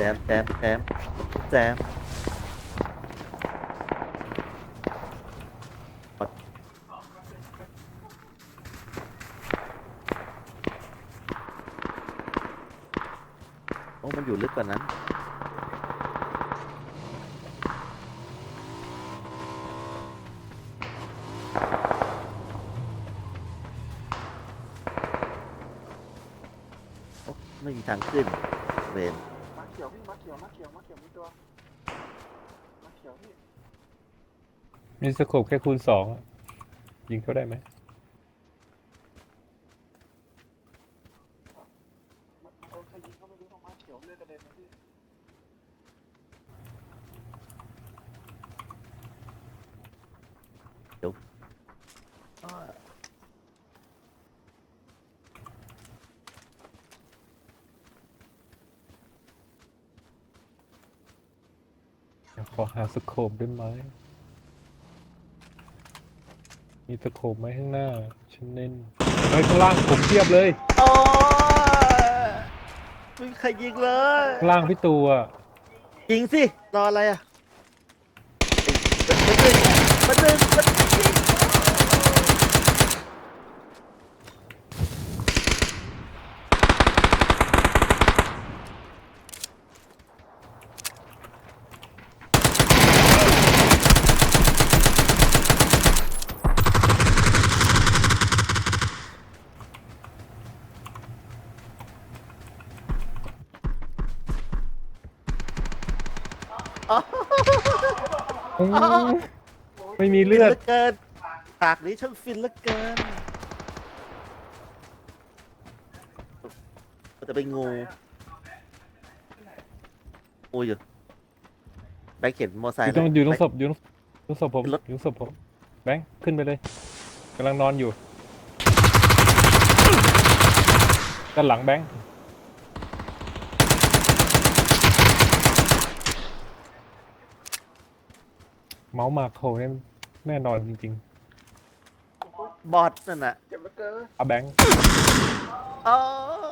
แจมแจมแจมแจมโอ้มันอยู่ลึกกว่านั้นโอ้ไม่มีทางขึ้นเวน ขียวพี่มาเขียวมาเขียวมาเขียวมีตัวมาเขียวพี่มีสโคปแค่คูณสองอะยิงเขาได้ไหมมาโดนใครยิงก็ไม่รู้ตรงมาเขียวเลือดกระเด็นนะพี่ เดี๋ยว ขอหาสโคปได้ไหม มีสโคปไหมข้างหน้า ฉันเน้นไปข้างล่างผมเทียบเลย โอ้ยไม่มีใครยิงเลย ข้างล่างพี่ตูอะยิงสิ รออะไรอะมันดึงมันดึงมันยิง อ๋ออืมไม่มีเลือด ฟินหเกินฉากนี้ช่างฟินเหลือเกินมันจะเป็นงูงูอยู่แบงค์เข็นมอไซอค์ยู่ตรงเลอยู่ตรงศพอยู่ตรงตรงศพผมขึ้นรถอยู่ตรงศพผมแบงค์ขึ้นไปเลยกำลังนอนอยู่ด้านหลังแบงค์ เมาส์มาโครเนี่ยแน่นอนจริงบอทนั่นน่ะเจ็บเหลือเกินๆเอาแบงค์โอ้ย